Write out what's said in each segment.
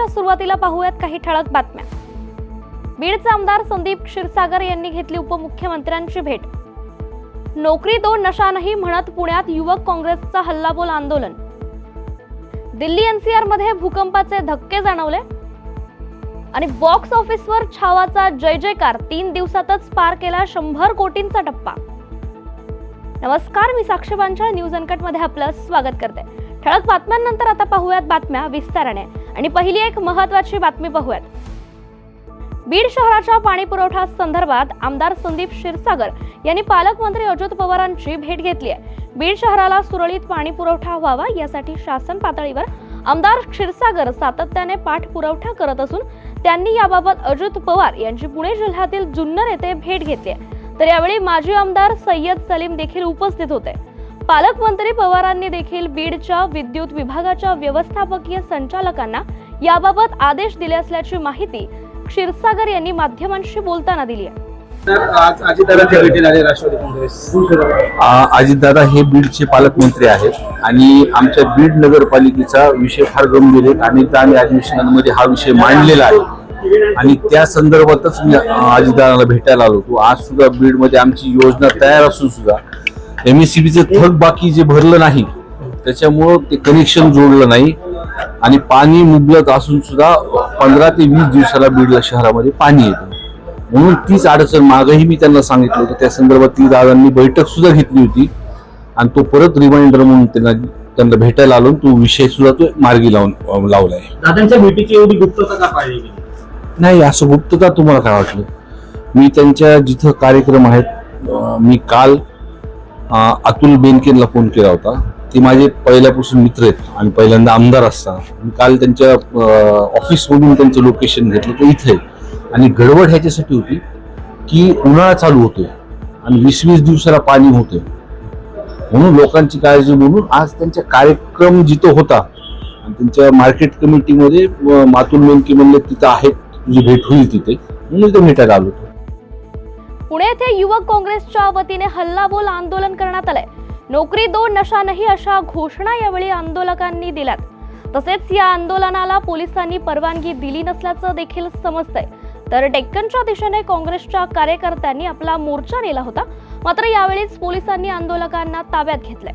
बुलेटिनच्या सुरुवातीला पाहूयात काही ठळक बातम्या. बीडचे आमदार संदीप क्षीरसागर यांनी घेतली उपमुख्यमंत्र्यांची भेट. नोकरी दो नशा नाही म्हणत पुण्यात युवक काँग्रेसचा हल्लाबोल आंदोलन. दिल्ली एनसीआरमध्ये भूकंपाचे धक्के जाणवले. आणि बॉक्स ऑफिसवर छावाचा जय जयकार तीन दिवसातच पार केला शंभर कोटींचा टप्पा. नमस्कार मी साक्षीबांच्या न्यूज अनकटमध्ये आपलं स्वागत करते. ठळक बातम्यांनंतर आता पाहूयात बातम्या विस्ताराने. आणि पहिली एक महत्वाची बातमी पाहूयात. बीड शहराच्या पाणी पुरवठा संदर्भात आमदार संदीप क्षीरसागर यांनी पालकमंत्री अजित पवारांची भेट घेतली आहे. बीड शहराला सुरळीत पाणी पुरवठा व्हावा यासाठी शासन पातळीवर आमदार क्षीरसागर सातत्याने पाठपुरवठा करत असून त्यांनी याबाबत अजित पवार यांची पुणे जिल्ह्यातील जुन्नर येथे भेट घेतली आहे. तर यावेळी माजी आमदार सय्यद सलीम देखील उपस्थित होते. पालकमंत्री पवारांनी देखील बीडच्या विद्युत विभागाच्या व्यवस्थापकीय संचालकांना याबाबत आदेश दिले असल्याची माहिती क्षीरसागर यांनी माध्यमांशी बोलताना दिली आहे. अजितदादा हे बीडचे पालकमंत्री आहेत आणि आमच्या बीड नगरपालिकेचा विषय फार गंभीर आहे अनेकदा आम्ही अधिवेशनामध्ये हा विषय मांडलेला आहे. आणि त्या संदर्भातच मी अजितदादाला भेटायला आलो होतो. आज सुद्धा बीडमध्ये आमची योजना तयार असून सुद्धा एम एस थक बाकी जे भरलं नाही त्याच्यामुळं ते कनेक्शन जोडलं नाही. आणि पाणी मुबलक असून सुद्धा पंधरा ते वीस दिवसाला बीडला शहरामध्ये पाणी येतं. म्हणून तीच अडचण मागही मी त्यांना सांगितलं होतं. त्या संदर्भात ती दादांनी बैठक सुद्धा घेतली होती. आणि तो परत रिमाइंडर म्हणून त्यांना त्यांना भेटायला आलो. तो विषय सुद्धा तो मार्गी लावून लावलाय दादांच्या भेटीची एवढी गुप्तता का गेली? नाही असं गुप्तता तुम्हाला काय वाटलं? मी त्यांच्या जिथं कार्यक्रम आहेत मी काल अतुल बेनकेनला फोन केला होता. ते माझे पहिल्यापासून मित्र आहेत आणि पहिल्यांदा आमदार असतात काल त्यांच्या ऑफिसमधून त्यांचं लोकेशन घेतलं. ते इथे आणि गडबड ह्याच्यासाठी होती की उन्हाळा चालू होतोय आणि वीस वीस दिवसाला पाणी होतंय. म्हणून लोकांची काळजी म्हणून आज त्यांचा कार्यक्रम जिथं होता आणि त्यांच्या मार्केट कमिटीमध्ये मातुल मेनके म्हणले तिथं आहेत. तुझी भेट होईल तिथे. म्हणून ते भेटायला आलो होतो. पुणे येथे युवक काँग्रेसच्या वतीने हल्लाबोल आंदोलन करण्यात आलंय. नोकरी दो नशा नाही अशा घोषणा यावेळी आंदोलकांनी दिल्यात. तसेच या आंदोलनाला पोलिसांनी परवानगी दिली नसल्याचं देखील समजतंय. तर डेक्कनच्या दिशेने काँग्रेसच्या कार्यकर्त्यांनी आपला मोर्चा नेला होता. मात्र यावेळीच पोलिसांनी आंदोलकांना ताब्यात घेतलंय.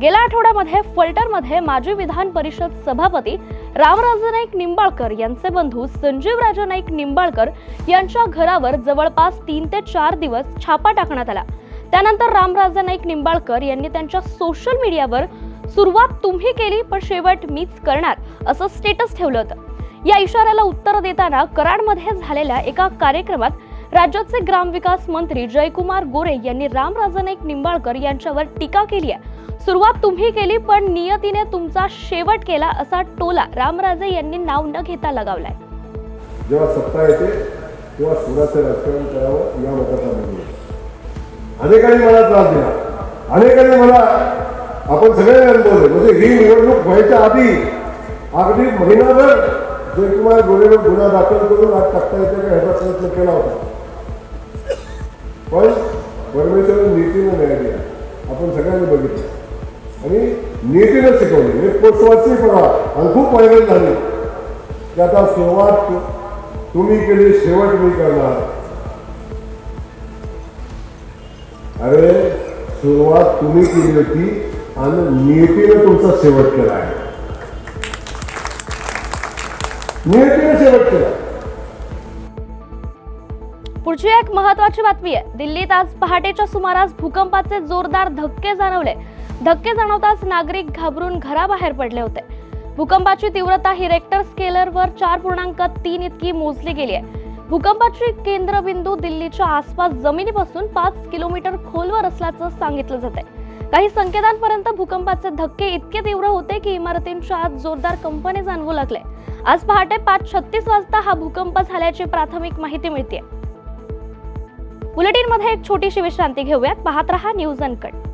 गेल्या आठवड्यामध्ये फलटरमध्ये माजी विधान परिषद सभापती रामराजे नाईक निंबाळकर यांचे बंधू संजीवराजा नाईक निंबाळकर यांच्या घरावर जवळपास तीन ते चार दिवस छापा टाकण्यात आला. त्यानंतर रामराजे नाईक निंबाळकर यांनी त्यांच्या सोशल मीडियावर सुरुवात तुम्ही केली पण शेवट मीच करणार असं स्टेटस ठेवलं होतं. या इशाऱ्याला उत्तर देताना कराडमध्ये झालेल्या एका कार्यक्रमात राज्याचे ग्रामविकास मंत्री जयकुमार गोरे यांनी रामराजे नाईक निंबाळकर यांच्यावर टीका केली आहे. सुरुवात तुम्ही केली पण नियतीने तुमचा शेवट केला असा टोला रामराजे यांनी नाव न घेता लगावलाय. जेव्हा सत्ता येते तेव्हा सुराचं राजकारण करावं या मताचा अनेकांनी मला त्रास दिला. अनेकांनी मला आपण सगळ्यांनी अनुभवले म्हणजे ही निवडणूक व्हायच्या आधी अगदी महिनाभर जयकुमार गोरेवर गुन्हा दाखल करून आज टाकता येते का ह्याचा प्रयत्न केला होता. पण परमेश्वर नीतीनं न्याय दिला. आपण सगळ्यांनी बघितलं. आणि नीतीनं शिकवली. म्हणजे एक पोस्ट बघा आणि खूप व्हायरल झाली. की आता सुरुवात तुम्ही केली शेवट मी करणार. अरे सुरुवात तुम्ही केली होती आणि नियतीनं तुमचा शेवट केला आहे. नियतीनं शेवट केला. पुढची एक महत्वाची बातमी आहे. दिल्लीत आज पहाटेच्या सुमारास भूकंपाचे जोरदार धक्के जाणवले. धक्के जाणवताच नागरिक घाबरून घराबाहेर पडले होते. भूकंपाची तीव्रता ही रेक्टर स्केलरवर चार पूर्णांक तीन इतकी मोजली गेली आहे. भूकंपाची केंद्रबिंदू दिल्लीच्या आसपास जमिनीपासून पाच किलोमीटर खोलवर असल्याचं सांगितलं जात आहे काही संकेतांपर्यंत भूकंपाचे धक्के इतके तीव्र होते की इमारतींच्या आत जोरदार कंपने जाणवू लागले. आज पहाटे पाच छत्तीस वाजता हा भूकंप झाल्याची प्राथमिक माहिती मिळते बुलेटिनमध्ये एक छोटीशी विश्रांती घेऊयात. पाहत रहा न्यूज अनकट.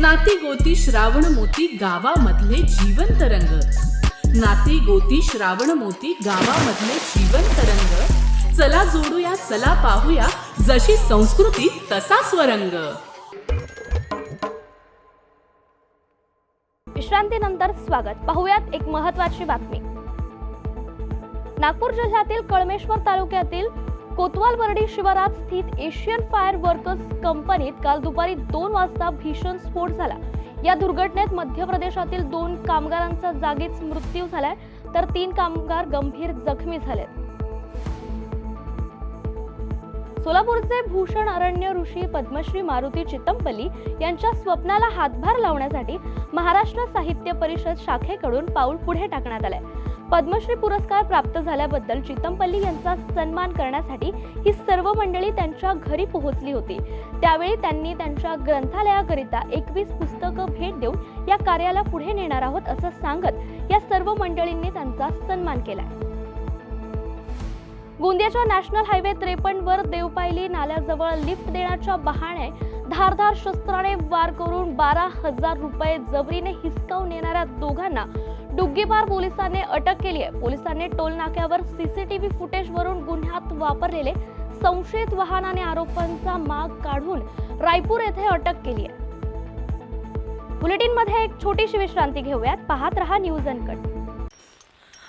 नाती गोती श्रावण मोती गावामधले जीवन रंग. नाती गोती श्रावण मोती गावामधले जीवन रंग. चला जोडूया चला पाहूया जशी संस्कृती तसा स्वरंग. विश्रांतीनंतर स्वागत. पाहूयात एक महत्वाची बातमी. नागपूर जिल्ह्यातील कळमेश्वर तालुक्यातील कोतवाल बर्डी शिवारात स्थित एशियन फायर वर्कर्स कंपनीत काल दुपारी दोन वाजता भीषण स्फोट झाला. या दुर्घटनेत मध्य प्रदेशातील दोन कामगारांचा जागीच मृत्यू झालाय तर तीन कामगार गंभीर जखमी झालेत. सोलापूरचे भूषण अरण्य ऋषी पद्मश्री मारुती चितमपल्ली यांच्या स्वप्नाला हातभार लावण्यासाठी महाराष्ट्र साहित्य परिषद शाखेकडून पाऊल पुढे टाकण्यात आलंय. पद्मश्री पुरस्कार प्राप्त झाल्याबद्दल चितमपल्ली यांचा सन्मान करण्यासाठी ही सर्व मंडळी त्यांच्या घरी पोहोचली होती. त्यावेळी त्यांनी त्यांच्या ग्रंथालयाकरिता एकवीस पुस्तकं भेट देऊन या कार्याला पुढे नेणार आहोत असं सांगत या सर्व मंडळींनी त्यांचा सन्मान केलाय. गोंदियाच्या नॅशनल हायवे त्रेपन्न वर देवपायली नाल्याजवळ लिफ्ट देण्याच्या बहाणे धारधार शस्त्राने वार करून बारा हजार रुपये जबरीने हिसकावून येणाऱ्या दोघांना डुग्गीपार पोलिसांनी अटक केली आहे. पोलिसांनी टोल नाक्यावर सीसीटीव्ही फुटेजवरून गुन्ह्यात वापरलेले संशयित वाहनाने आरोपांचा माग काढून रायपूर येथे अटक केली आहे. बुलेटिनमध्ये एक छोटीशी विश्रांती घेऊयात. पाहत रहा न्यूज अनकट.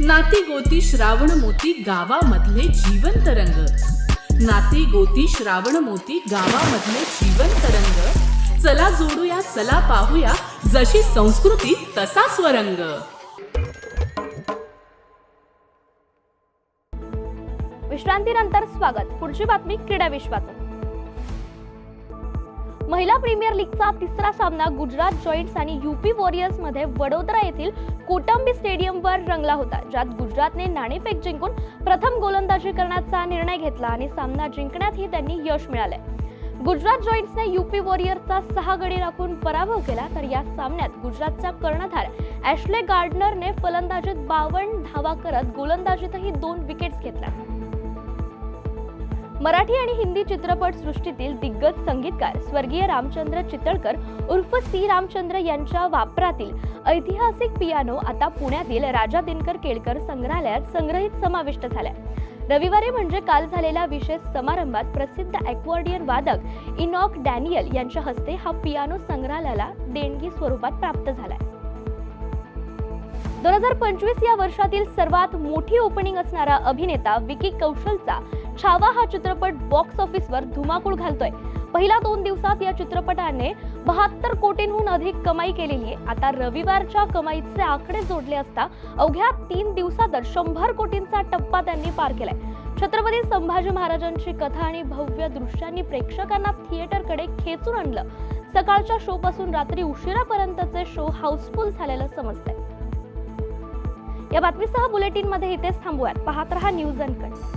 नाती गोती श्रावण मोती गावामधले जीवन तरंग नाती गोती श्रावण मोती गावामधले जीवन तरंग चला जोडूया चला पाहूया जशी संस्कृती तसा स्वरंग. विश्रांतीनंतर स्वागत. पुढची बातमी क्रीडा विश्वातून. महिला प्रीमियर लीगचा तिसरा सामना गुजरात जॉईंट्स आणि युपी वॉरियर्समध्ये वडोदरा येथील कोटंबी स्टेडियमवर रंगला होता ज्यात गुजरातने नाणेफेक जिंकून प्रथम गोलंदाजी करण्याचा निर्णय घेतला आणि सामना जिंकण्यातही त्यांनी यश मिळाले गुजरात जॉईंट्सने युपी वॉरियर्सचा सहा गडी राखून पराभव केला तर या सामन्यात गुजरातचा कर्णधार ॲशले गार्डनरने फलंदाजीत बावन्न धावा करत गोलंदाजीतही दोन विकेट्स घेतल्या. मराठी आणि हिंदी चित्रपट सृष्टीतील दिग्गज संगीतकार स्वर्गीय रामचंद्र चितळकर उर्फ सी. रामचंद्र यांच्या वापरातील ऐतिहासिक पियानो आता पुण्यातील राजा दिनकर केळकर संग्रहालयात संग्रहित समाविष्ट झाल्या. रविवारी म्हणजे काल झालेल्या विशेष समारंभात प्रसिद्ध ॲक्वॉर्डियन वादक इनॉक डॅनियल यांच्या हस्ते हा पियानो संग्रहालयाला देणगी स्वरूपात प्राप्त झालाय. दोन हजार पंचवीस या वर्षातील सर्वात मोठी ओपनिंग असणारा अभिनेता विकी कौशलचा छावा हा चित्रपट बॉक्स ऑफिसवर धुमाकूळ घालतोय. पहिल्या दोन दिवसात या चित्रपटाने बहात्तर कोटींहून अधिक कमाई केलेली आहे. आता रविवारच्या कमाईचे आकडे जोडले असता अवघ्या तीन दिवसातच शंभर कोटींचा टप्पा त्यांनी पार केलाय. छत्रपती संभाजी महाराजांची कथा आणि भव्य दृश्यांनी प्रेक्षकांना थिएटरकडे खेचून आणलं. सकाळच्या शो पासून रात्री उशिरापर्यंतचे शो हाऊसफुल झालेलं समजतंय. या बातमीसह बुलेटिनमध्ये इथेच थांबूयात. पाहत रहा न्यूज अनकट